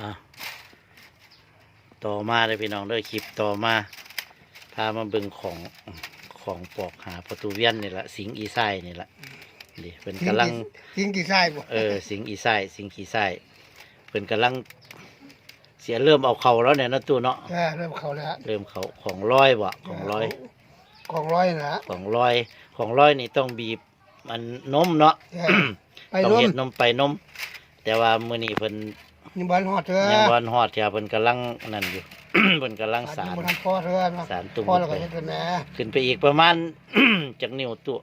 อะต่อมาเลยพี่น้องเด้อคลิปต่อมาพามาเบิ่งของของปอกหาประตูเวียนนี่แหละสิงอีไซนี่แหละดิเป็นกำลังทิ้งกี่ทรายบ่เออสิงอีไซสิงขี้ไซเป็นกำลัง เสียเริ่มเอาเข่าแล้วเนี่ยนะตู้เนาะอ่าเริ่มเข้าแล้วเริ่มเขาของร้อยบ่ของร้อยของร้อยนะของร้อยของร้อยนี่ต้องบีบมันนมเนาะใช่ไปต้องร่วมเฮ็ดนมไปนมแต่ว่ามื้อนี้เพิ่น นี่บ้านฮอดเถอะยังบ่ทันฮอดจ้ะเพิ่นกำลังนั่นอยู่ เพิ่นกำลังสารบ้านพ่อเถอะนะสารตุ่ม พ่อแล้วก็เฮ็ดกันแหม่ขึ้นไปอีกประมาณ จากนิ้วตัว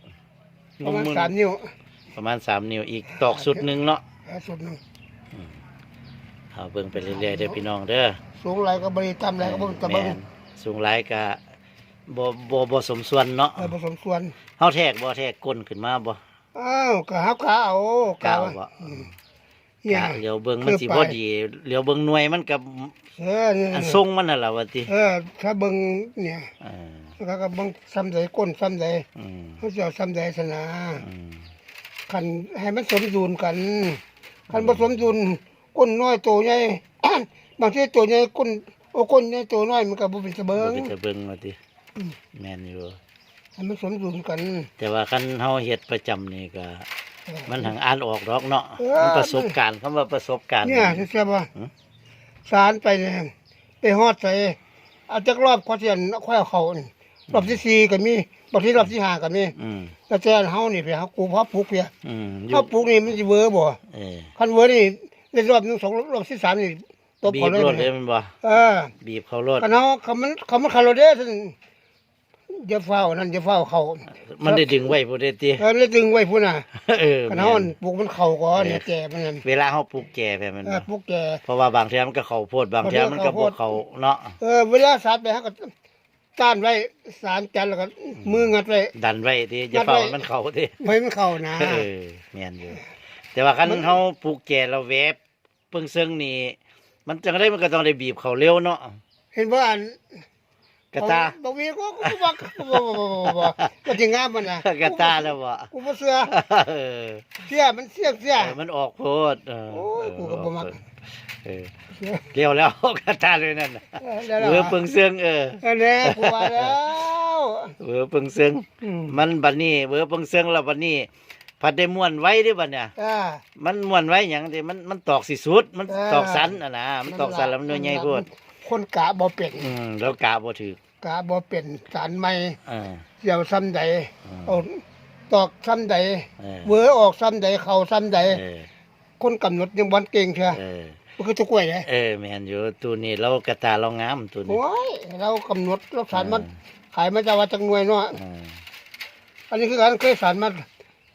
ประมาณมือสามนิ้วประมาณสามนิ้วอีกตอกสุดหนึ่งเนาะอ่าสุดหนึงเอาเบิ่งไปเรื่อยๆเด้อพี่น้องเด้อสูงไรก็บ่ได้ต่ำไรก็บ่ตะเบิงแม่นสูงหลายก็บ่บ่บ่สมส่วนเนาะเออผสมส่วนเฮาแทกบ่แทกก้นขึ้นมาบ่อ้าวก็หักขาเอากาวบ่อืมเนี่ย กะเดี๋ยวเบิ่งมันสิคือไปบ่ดีเดี๋ยวเบิ่งหน่วยมันกับเออเนี่ยอันทรงมันน่ะล่ะว่าติเออ ถ้าเบิ่งเนี่ยเออแล้วก็เบิ่งซ้ำใดก้นซ้ำใดอืมเขาจะเอาซ้ำใดซะนะอืมคันให้มันสมดุลกันคันบ่สมดุลก้นน้อยโตใหญ่ บางทีตัวใหญ่ก้นโอ้ก้นใหญ่โตน้อยมันก็บ่เป็นสะเบิบ่ง เป็นตะเบิ่งว่าติอืม แม่นอยู่ ให้มันสมดุลกันแต่ว่าคันเฮาเฮ็ดประจำนี่ก็เออ มันหังอ่านออกดอกเนาะเออ มันประสบการณ์คำว่าประสบการณ์ เนี่ยใช่ป่ะหือ สารไปเนี่ยไปฮอดใส่เอาจักรอบกว่าเสียนค่อยเอาเขานี่รอบที่สี่ก็มีบางทีรอบที่ห้าก็มีอืมแล้วแต่เฮานี่ไปหากูเพาะปลูกเพียอืมอเพาะปลูกนี่มันสิเวอร์บ่เออคันเวอร์นี่ในรอบหนึงสองรอบที่สามนี่ตบบีเขาบเลยรถเลยมันบ่เออบีบเขารถคันเฮาเขามันเขามันคาร์โรเดส อย่าเฝ้านั่นอย่าเฝ้าเขามันได้ดึงไว้บ่ได้ติเออเลยดึงไว้พุ่นน่ะเออคันแม่เฮานปลูกมันเข้าก่อนเนี่ยแก่มันนั่นเวลาเฮาปลูกแก่ไปมันเอบ่อปลูกแก่เพราะว่าบางเทื่อมันก็เข้าโพดบางเทื่อมันก็บ่เข้าเนาะเออเวลาสารไปฮะก็ต้านไว้สารจันแล้วก็มืองัดไว้ดันไว้ติอย่าดันเฝ้าไว้ให้มันเข้าติไม่ให้มันเข้านะเออแม่นอยู่แต่ว่าคันมันเฮาปลูกแก่แล้วแวบเพิ่งซึ่งนี่มันจังได๋มันก็ต้องได้บีบเขาเร็วเนาะเห็นว่าอัน กระตาบอกวีก็กูบอกกูบอกบอกก็จริงามมันนะกระตาแล้วบ่กูบ่เสือเอเสียมันเสียเสียมันออกโพดเออโอ้กูก็บ่มักเออเลี้ยวแล้วกระตาเลยนั่นเออแล้วเปิงเสืองเออแน่กูว่าแล้วเวอเปิงเสืองมันบัดนี้เวอเปิงเสืองแล้วบัดนี้พัดได้ม่วนไว้เด้บัดเนี่ยมันม่วนไว้หยังที่มันมันตอกสิสุด มันตอกสันอะนะมันตอกสันแล้วมันใหญ่โพด คนกะบ่เป็นอืมแล้วกะบ่ถือกะบ่เป็นสารใหม่เออ เดี๋ยวซ้ำใดอืม เอาตอกซ้ำใดเออเวอออกซ้ำใดเข้าซ้ำใดเออคนกำหนดยังวันเก่งเชียวเออมันคือตะกล้วยไงเออแม่นอยู่ตัวนี้เรากระตาเรางามตัวนี้โอ้ยเรากำหนดเราสารมันขายมาจากว่าจังหน่วยเนาะ เอออันนี้คือการเคยสารมา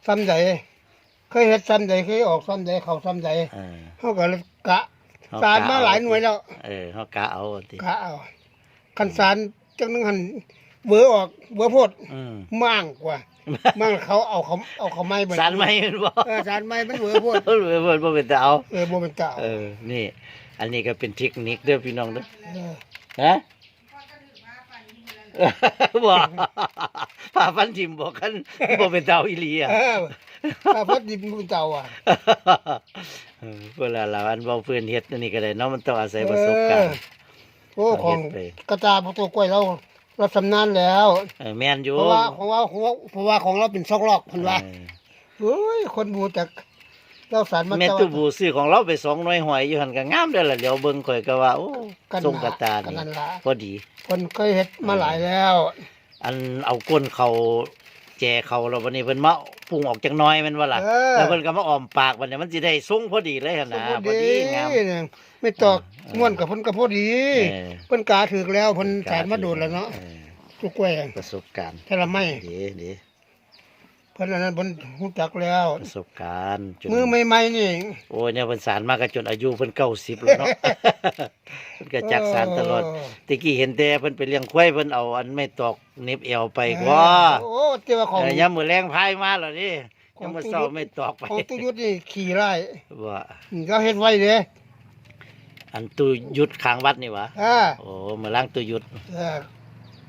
ซ้ำใดเคยเฮ็ดซ้ำใดเคยออกซ้ำใดเข้าซ้ำใดเออเขาก็เลยกะเฮ สารมาหลายหน่วยแล้ว เออเฮากะเอาติกะเอาคันสารจังนึงหันเบือออกเบือโพดอืมมั่างกว่ามั่างเขาเอาเขาเอาเขาไม้ไปสารไหมมันบ่เออสารไม้มันเบือโพดเออเบิ่บ่เป็นตาเอาเออบ่เป็นเก่าเออนี่ อันนี้ก็เป็นเทคนิคเด้อพี่น้องเด้อเออฮะบ่ผ่าฟันทิมบอกกันบ่เป็นเตาอีหลีอะเออถ้าพอดิบมันเป็นเก่าอะ เออเวลาเราอันเว้าเพื่อนเฮ็ดอันนี่ก็ได้เนาะมันต้องอาศัยประสบการณ์ โอ้ของเอาเฮ็ดไป กระตาพวกตัวกล้วยเราเราสำนานแล้ว เออแม่นอยู่เพราะว่าของเราของเราเพราะว่าของเราเป็นซอกลอกคนว่าเออเฮ้ยคนบูจากเราสารมาแม่เจ้าตู้บูซื้อของเราไปสองหน่วยหอยอยู่หั่นก็งามเด้อล่ะเดี๋ยวเบิ่งข่อยก็ว่าโอ้กันทรงกระตากันนี่นั่นละพอดี คนเคยเฮ็ดมาหลายแล้ว อันเอาก้นเขา แจเขาแล้ววันนี้เพิ่นมาปรุงออกจักหน้อยแม่นว่าล่ะเออ แล้วเพิ่นก็มาอ้อมปากบัดนี้มันสิได้ทรงพอดีเลยหั่นนะพอดีงาม เนี่ยไม่ตอกเออม่วนกับเพิ่นก็พอดีเออ เพิ่นกาถึกแล้วเพิ่นสารมาโดนแล้วเนาะออทุกกล้วยประสบการณ์แต่ละไม่ ดีดี เพิ่นอันนั้นเพิ่นรู้จักแล้วประสบการณ์จนมือใหม่ๆนี่ โอ้ยเนี่ยเพิ่นสารมาก็จนอายุเพิ่น90แล้วเนาะ เพิ่นก็จักสารตลอดตะกี้เห็นแต่เพิ่นไปเลี้ยงควายเพิ่นเอาอันไม่ตอกเหน็บเอวไปกว่าโอ้เจ้าของเออยามมื้อแรงพายมาแล้วนี่ขอยางงมื้อตู้เช้ายุทธไม่ตอกไปของตุยุทธนี่ขี่ไร่ว่านี่ก็เฮ็ดไว้เด้อันตู้ยุดข้างวัดนี่หวะอ่าโอ้มื้อล้างตู้ยุดเอ่อ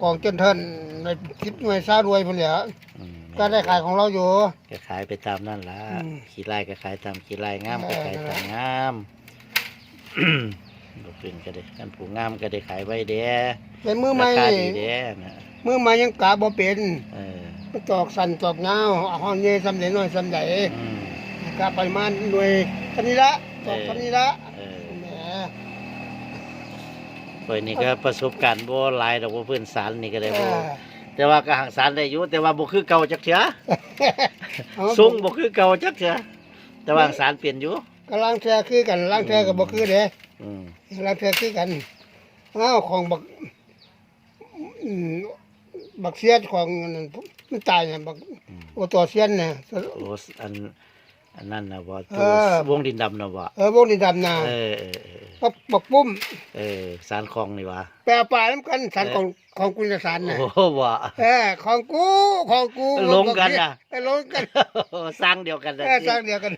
กองจนเทินในคิดหน่วยซารวยพุ่นแหละอืมก็ได้ขายของเราอยู่ ก็ขายไปตามนั่นล่ะอืมขี้ไล่ก็ขายตามขี้ไล่งามก็เออขายตามงามบ่ขึ้นก็ได้กันผู้งามก็ได้ขายไว้เด้แต่มือใหราม่คาดีเด้นะมือใหม่ยังกะบ่เป็นเออมันตอกสั่นตอกเงาเอาห้องเย่ซ้ำใดน้อยซ้ำใดอืมกะปริมาณหน่วยเท่านี้ละตอกเท่านี้ละ เออ แหม เพิ่นนี่ก็ประสบการณ์บ่หลายดอกว่าเพิ่นสารนี่ก็ได้เอบ่อแต่ว่าก็หังสารได้อยู่แต่ว่าบ่คือเก่าจักเทื่อเอาสูงบ่คือเก่าจักเทื่อแต่ว่าหังสารเปลี่ยนอยู่ก็ล้างแท้คือกันล้างแท้ก็บ่คือเด้อืมล้างแท้คือกันอ้าวของบักอืมบักเสียดของนั่นมันตายน่ะบักโอตัวเสียนน่ะโอ้อันอันนั้นน่ะบ่เอตัวอวงดินดำน่ะบ่เออวงนี่ดำน่ะเออ เออเออบักบักปุ้มเออสารคลองนี่หว่าแปลป่าน้ำกันสารของของกุลสารน่ะโอ้โหบ่เออของกูของกูลงกันน่ะเออลงกันสร้างเดียวกันเอนะอสร้างเดียวกัน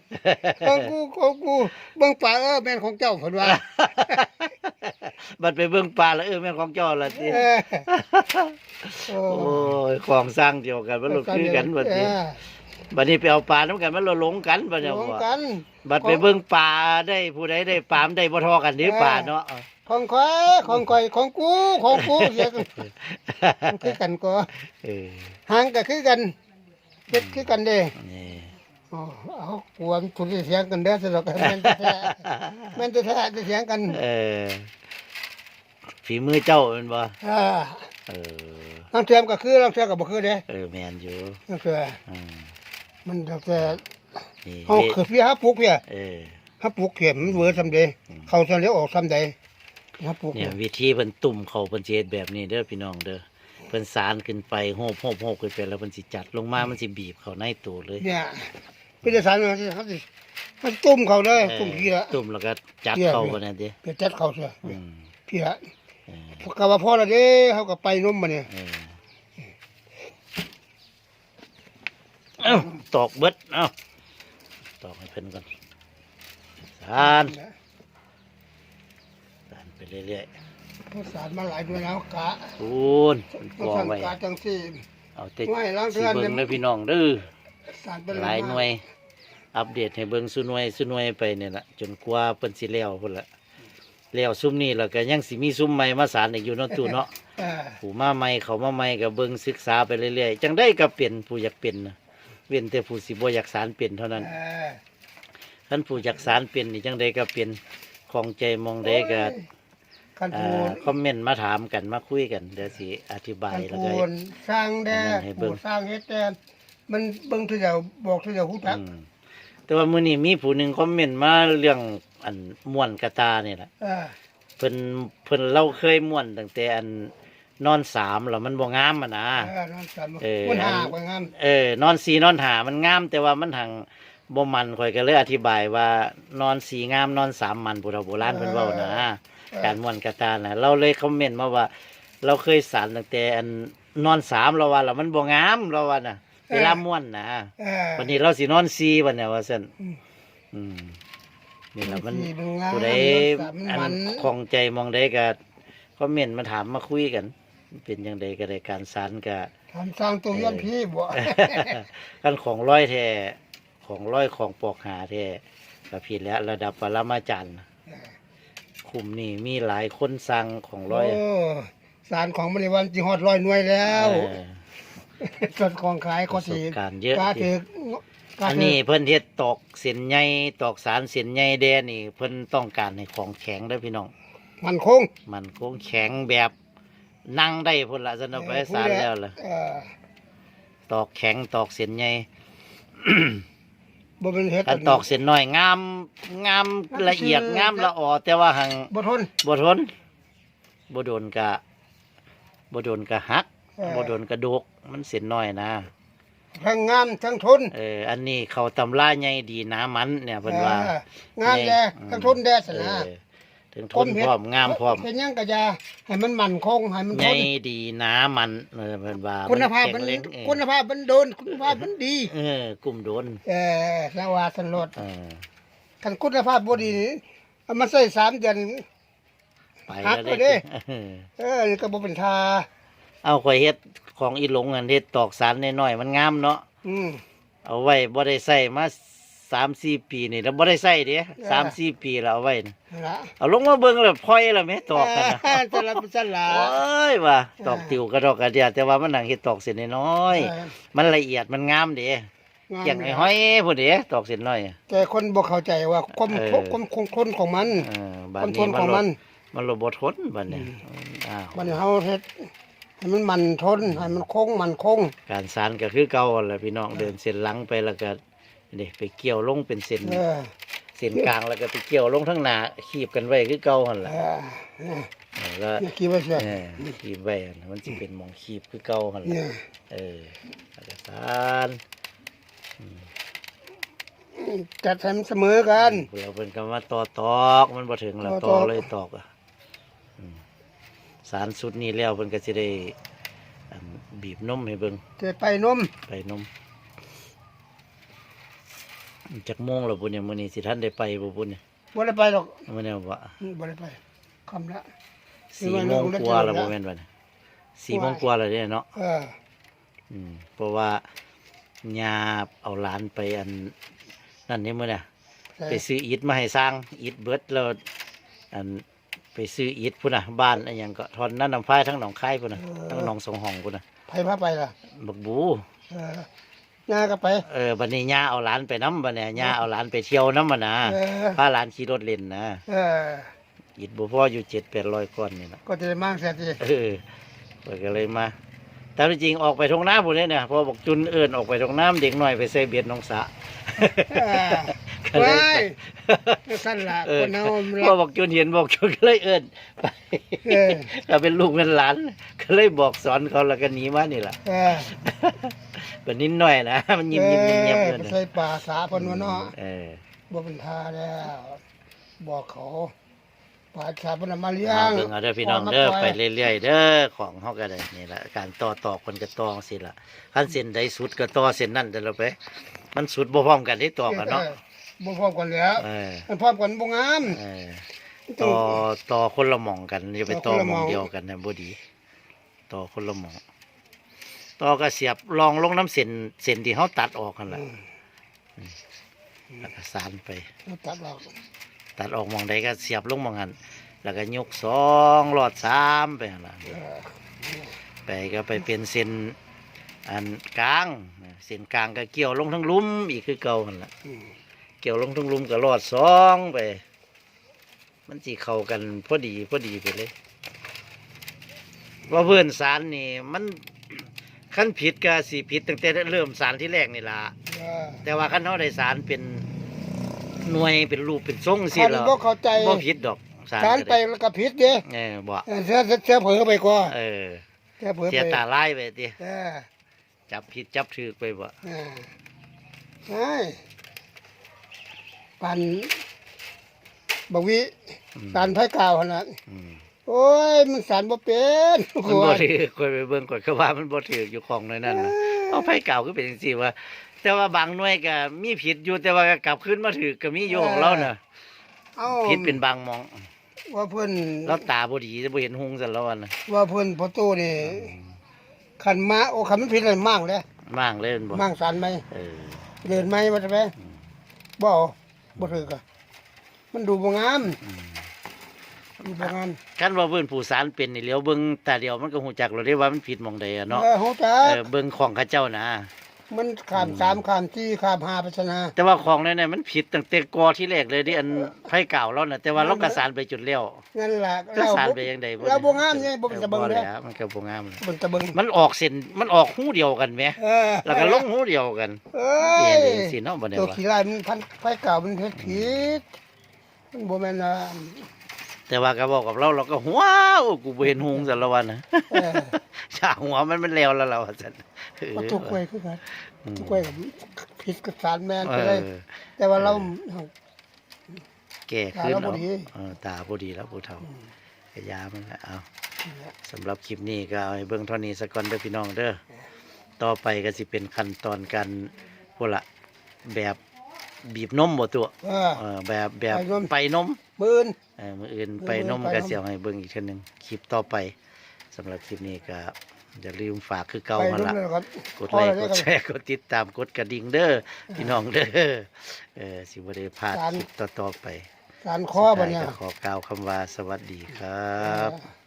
ของกูของกูเบิ่งป่าเออแม่นของเจ้าเพิ่นว่า บัดไปเบิ่งปลาแล้วเออแม่นของเจ้าละติเออโอ้โอ้ยของสร้างเดียวกันมันลคือกันบัดนี้เออบัดนี้ไปเอาปลาน้ำกันมันละหลงกันบัดนี้ลงบ่กัน บัดไปเบิ่งปลาได้ผู้ใดได้ปลามนได้บ่เทอกันเด้อเออ ปลาเนาะ ของข่อยของข่อยของกูของกูเสียกันมันคือกันก็เออหางก็คือกันเฮ็ดคือกันเด้นี่อ๋อเอากวนทุนเสียงกันเด้อสนุกแม่นแท้ๆแม่นแท้ๆจะเสียงกัน เออ ฝีมือเจ้าแม่นบ่อ่าเออลางเทื่อมก็คือลางเทื่อก็บ่คือเด้เออแม่นอยู่ลางเทื่ออืมมันลางเทื่อนี่เฮาคือพี่หาปลูกเพี่ยเออหาปลูกเข็มมันเวอร์ซำใดเข้าซำเดียวออกซำใดหาปลูกเนี่ยวิธีเพิ่นตุ่มเขาเพิ่นสิเฮ็ดแบบนี้เด้อพี่น้องเด้อเพิ่นสารขึ้นไปโหบโหบโหบขึ้นไปแล้วเพิ่นสิจัดลงมามันสิบีบเข้าในตัวเลยเนี่ยเป็นสารมันสิเขาสิมันตุ่มเขาเลยเออตุ่มพี่ละตุ่มแล้วก็จัดเกี่ยวเข้ากันนั่นเด้ไปจัดเขาเสียอืมพี่ละ เออก็ว่าพอแล้วเด้เขาก็ไปนมมาเนี่ยเออเอ้าตอกเบิดเอ้าตอกให้เพิ่นก่อนสารสารไปเรื่อยพวกสารมาหลายด้วยแล้วกะๆคูณเพิ่นพวกก่อสารไว้กะจังสี่เอาแต่ไม่ล้างสิเทือนเบิ่งเนี่ยเด้อพี่น้องเด้อ สารเป็นหลายหน่วย อัปเดตให้เบิ่งสุหน่วยสุหน่วยไปเนี่ยละจนกว่าเพิ่นสิแล้วพุ่นละ แล้วซุ่มนี้แล้วก็ยังสิมีซุ่มใหม่มาสานอีกอยู่เนาะตู่เนาะ เออผู้มาใหม่เขามาใหม่ก็เบิ่งศึกษาไปเรื่อยๆ จังได้ก็เปลี่ยนผู้อยากเป็นนะเว้นแต่ผู้สิบ่อยากสารเป็นเท่านั้นเออท่านผู้อยากสารเป็นนี่จังได้ก็เป็นของใจมองได้ก็คันอ่พูาคอมเมนต์มาถามกันมาคุยกันเดี๋ยวสิอธิบายคันแล้วพูก็สร้างแด่ให้เบิ่ผู้งสร้างเฮ็ดแต่มันเบิ่งที่เดียวบอกที่เดียวฮู้จักอืมแต่ว่ามื้อนี้มีผู้หนึงคอมเมนต์มาเรื่อง อันม่วนกระตานี่แหละเออเพิ่นเพิ่นเราเคยม่วนตั้งแต่อันนอนสามแล้วมันบ่งามอะนะ เออนอนสามเออมันหากว่างามเออนอนสีนอนหามันงาม แต่ว่ามันหังบ่มันข่อยก็เลยอธิบายว่านอนสีงามนอนสามมันโบราณโบราณเพิ่นเว้านะการม่วนกระตานะเราเลยคอมเมนต์มาว่า เราเคยสารตั้งแต่อันนอนสามเราว่าแล้วมันบ่งามเราว่าน่ะเวลาม่วนนะเออวันนี้เราสินอนสีวันเนี้ยว่าซั่นอืมอืม นี่แหละมันสีมันงามผู้ใดสามอัมันนของใจมองได้ก็คอมเมนต์มาถามมาคุยกัน เป็นจังไดก็ได้การสารก็ ทำสร้างตัวย้อนพี่บ่ กันของร้อยแท้ของร้อยของปอกหาแท้ก็ผิดแล้วระดับปรมาจารย์คุมนี่มีหลายคนสั่งของร้อยโอ้สารของมันในวันจีฮอดร้อยหน่วยแล้วเออ ส่วนของขายปก็ระสสีบการณ์เยอะ กาถือ อันนี้เพิ่นเฮ็ดตอกเส้นใหญ่ตอกสารเส้นใหญ่แดนนี่ เพิ่นต้องการให้ของแข็งเด้อพี่น้อง มันคงมันคงแข็งแบบนั่งได้พุ่นละสนเอาไปสารแล้วล่ะเออตอกแข็งตอกเส้นใหญ่บ่เป็นเฮ็ดการตอกเส้นน้อยงามงามละเอียดงามละออแต่ว่าหังบ่ทน บ่ทนบ่โดนกะบ่โดนกะหักเออ บ่โดนกระดกมันเส้นน้อยนะ ทั้งงามทั้งทนเออ อันนี้เขาตำราใหญ่ดีนะมันเนี่ยเพิ่นว่าเอองามแลอืมทั้งทนแดดสนะเออถึงทนพร้อมงามพร้อมเป็นหยังก็อย่าให้มันมั่นคงให้มันใหทญ่นดีนะมันเออเพิ่นว่าคุณภาพแข็มันงแรงเออคุณภาพมันโดนคุณภาพมันดี เออ กลุ่มโดนเออสว่าสนรดเออคันคุณภาพบ่ดีนี่เอามาใส่สามเดือน ไปหักแล้วไปเด้ได้เออนี่ก็บ่เป็นทา เอาข่อยเฮ็ดของอีหลงอันเฮ็ดตอกสารน้อยๆมันงามเนาะอืม เอาไว้บ่ได้ใส่มาสามสี่ปีนี่เราบ่ได้ใส่เด้สามสี่ปีเราเอาไว้นะนั่นละเอาลงมาเบิ่งแล้วพลอยแล้วแม่ตอกกันนะเออจะรับเป็นสลาโอ้ยว่าตอกติวกระดอกกระเดียแต่ว่ามันหนังเฮ็ดตอกเส้นน้อยๆเออมันละเอียดมันงามเด้งามเกี่ยงไอ้ห้อยพุ่นเด้ตอกเส้นน้อยอะ แต่คนบ่เข้าใจว่าความเออความความคงของมัน เออคบัดวามทนี้นมัขนองลมัดน มันลดบ่ทนบัดนี้อ้าวมันเฮาเฮ็ด ให้มันมันทนให้มันคงมันคงการสานก็คือเก่าหั่นแหละพี่น้องเดินเส้นหลังไปแล้วก็นี่ไปเกี่ยวลงเป็นเส้นเออเส้นกลางแล้วก็ไปเกี่ยวลงทั้งหน้าคีบกันไว้คือเก่าหั่นเอล่ะอเนี่ยเออแล้วเนี่ยคิดว่าเสียเออคีบไว้หั่นน่ะมันสิเป็นหมองคีบคือเก่าหั่นล่ะเนี่ยเออแล้วก็สานจัดให้มันเสมอกัน เราเป็นคำว่าต่อตอกมันบ่ถึงแล้วต่ต่ออตอกเลยตอกอะอืม สารสุดนี้แล้วเพิ่นก็สิได้อันบีบนมให้เบิ่งจะไปนมไปนมจักโมงแล้วบุญเนี่ยมื้อนี้สิท่านได้ไปบ่บุญเนี่ยบ่ได้ไปหรอกมื้อนี้ว่าบ่ได้ไปคำละสี่โมงกว่าแล้วบ่แม่นบ่เนี่ยสี่โมงกว่าแล้วเนี่ยเนาะเอออืมเพราะว่าญาเอาหลานไปอันนั่นนี่มื้อน่ะไปซื้ออิฐมาให้สร้างอิฐเบิดแล้วอัน ไปซื้ออิฐพุ่นน่ะบ้านอันหยังก็ทอนนั่นน้ำพายทั้งหนองคายพุ่นน่ะทั้งหนองสองห้องพุ่นน่ะไปพาไปล่ะบักบูเออนาก็ไป เออบัดนี้ย่าเอาหลานไปน้ำบัดเนี่ยย่าเอาหลานไปเที่ยวน้ำมันนะเออ พาหลานขี่รถเล่นนะเออ อิฐบ่พออยู่เจ็ดแปดร้อยก้อนนี่นะก็จะได้มั่งเสียทีเออเปิดก็เลยมา แต่ที่จริงออกไปทงน้ำพุ่นเนี่ยนะพอบอกจุนเอิญออกไปทงน้ำเด็กหน่อยไปใส่เบียดน้องสะเออก็เลยว้ายสั้นละเออคนเฮามันพอรักบอกจุนเห็นบอกจุนก็เลยเอิญไปเออก็เป็นลูกเป็นหลานก็เลยบอกสอนเขาแล้วก็หนีมานี่แหละเออก็นิดหน่อยนะมันยิ้มยิ้มเงียบเอเงีอยบไปใส่ป่าสาเพิ่นว่าเนาะเออบ่เป็นท่าแล้ว บอกเขา ป่าสาเพิ่นเอามาเลี้ยเอางเบิ่งเอาเด้อพี่น้องเด้อไปเรื่อยๆเด้อของเฮาก็ได้นี่แหละการต่อต่อคนก็ต่อสิล่ะคันเส้นใดสุดก็ต่อเส้นนั้นเด้อเราไป มันสุดบ่พร้อมกันที่ต่อกันเนาะออบ่พร้อมกันแล้วเออมันพร้อมกันบ่งามเออต่อต่อคนละหม่องกันอย่าไปต่ต่ออคนละหม่องหม่องเดียวกันนะบ่ดี ต่อคนละหม่องต่อก็เสียบรองลงน้ำเส้นเส้นที่เฮาตัดออกกันล่ะแล้วก็สานไปเราตัดออก ตัดออกมองใดก็เสียบลงมองหันแล้วก็ยกสองหลอดสามไปหั่นล่ะไปก็ไปเป็นเส้นอันกลางเส้นกลางก็เกี่ยวลงทั้งลุ่มอีกคือเก่าหันละเกี่ยวลงทั้งลุ่มก็หลอดสองไป มันจีเข้ากันพอดีพอดีไปเลยว่าเพื่อนสารนี่มันขั้นผิดก็สีผิดตั้งแต่เริ่มสารที่แรกนี่ละแต่ว่าขั้นเขาได้สารเป็น หน่วยเป็นรูปเป็นทรงสิคันแล้วบ่เข้าใจบ่ผิดดอกสารการก็ไปได้แล้วก็ผิดเด้เออบ่เออเสียเสียเผลอไปกว่าเออเสียเผลอเสียไปตาไล่ไปติเออจับผิดจับถือไปบ่เออใช่ปันบักวิอืมสารไผ่กาวขนาดอืมโอ้ยมันสารบ่เป็นมันบ่ถือคอยไปเบิ่งก่อนก็ว่ามันบ่ถืออยู่ของในนั้นน่ะเอาไผเก่าก็เป็นจังซี่ว่า แต่ว่าบางหน่วยก็มีผิดอยู่แต่ว่าก็กลับขึ้นมาถือก็มีอยู่ของเราน่ะเอ้าผิดเป็นบางหมองว่าเพิ่นเราตาบ่ดีจะบ่เห็นหงซั่นแล้วอะน่ะว่าเพิ่นประตูนี่ขันมาโอ้ขันมันผิดอะไรมากเลยมางเลยบ่มากสารไหมเออ เดินไหมว่าจะไปบ่เอาบ่ถือกะมันดูบ่งามอืมดูบ่งาม คันว่าเบิ่นผู้สารเป็นนี่เหลียวเบิ่งตาเดียวมันก็ฮู้จักแล้วเด้ว่ามันผิดหม่องใดอะเนาะเออฮู้จัเอกอเบิ่งของเขาเจ้านะ มันข้ามสามข้ามสี่ข้ามห้าไปชนะแต่ว่าของนั่นน่ะมันผิดตั้งแต่กอที่แรกเลยที่อันไผเก่าแล้วน่ะแต่ว่าเราก็สารไปจุดแล้วนั่นล่ะจะสารไปยังไงเราบ่งามนี่บ่เป็นตะเบิงเลเด้ยมันก็บ่งามเลยบ่เป็นตะเบิงมันออกเส้นมันออกหูเดียวกันไหมเออแล้วก็ลงหูเดียวกันเอ้เปลี่ยนยเองสิเนาะบ่ได้ตัวว่าขี้ลายมันพันไฟเก่ามันเฮ็ดผิดมันบ่แม่นอะ แต่ว่าก็บอกกับเราเราก็ว้าวกูบ่เห็นหงสันละวันนะเออชาหัวมันมันแล้วแล้วเราว่าซั่นเออว่าทุกไว้คือกันอืมทุกไว้กับผิดกับสารแม่นเอไปเลยอแต่ว่าเราแก่ขึ้นตาเราบ่เนาะดีเออตาบ่ดีแล้วผู้เฒ่าก็ยามันละเอาสำหรับคลิปนี้ก็เอาให้เบิ่งเท่านี้สักก่อนเด้อพี่น้องเด้อต่อไปก็สิเป็นขั้นตอนการพุ่นละแบบบีบนมบ่ตัวเออเออแบบแบบไปนมไปน มปืนเออมืออื่นมือไปนมไปนมก็เสียวให้เบิ่งอีกเทีนึงคลิปต่อไปสำหรับคลิปนี้ก็อย่าลืมฝากคือเก่าไปมารุ่นละ เลยครับ กดไลค์กดแชร์กดติดตามกดกระดิ่งเด้อพี่น้องเด้อเออสิบ่ได้พลาดคลิปต่อๆไปการข้อบัดเนี่ย สุดท้ายก็ขอกล่าวคำว่าสวัสดีครับ เออ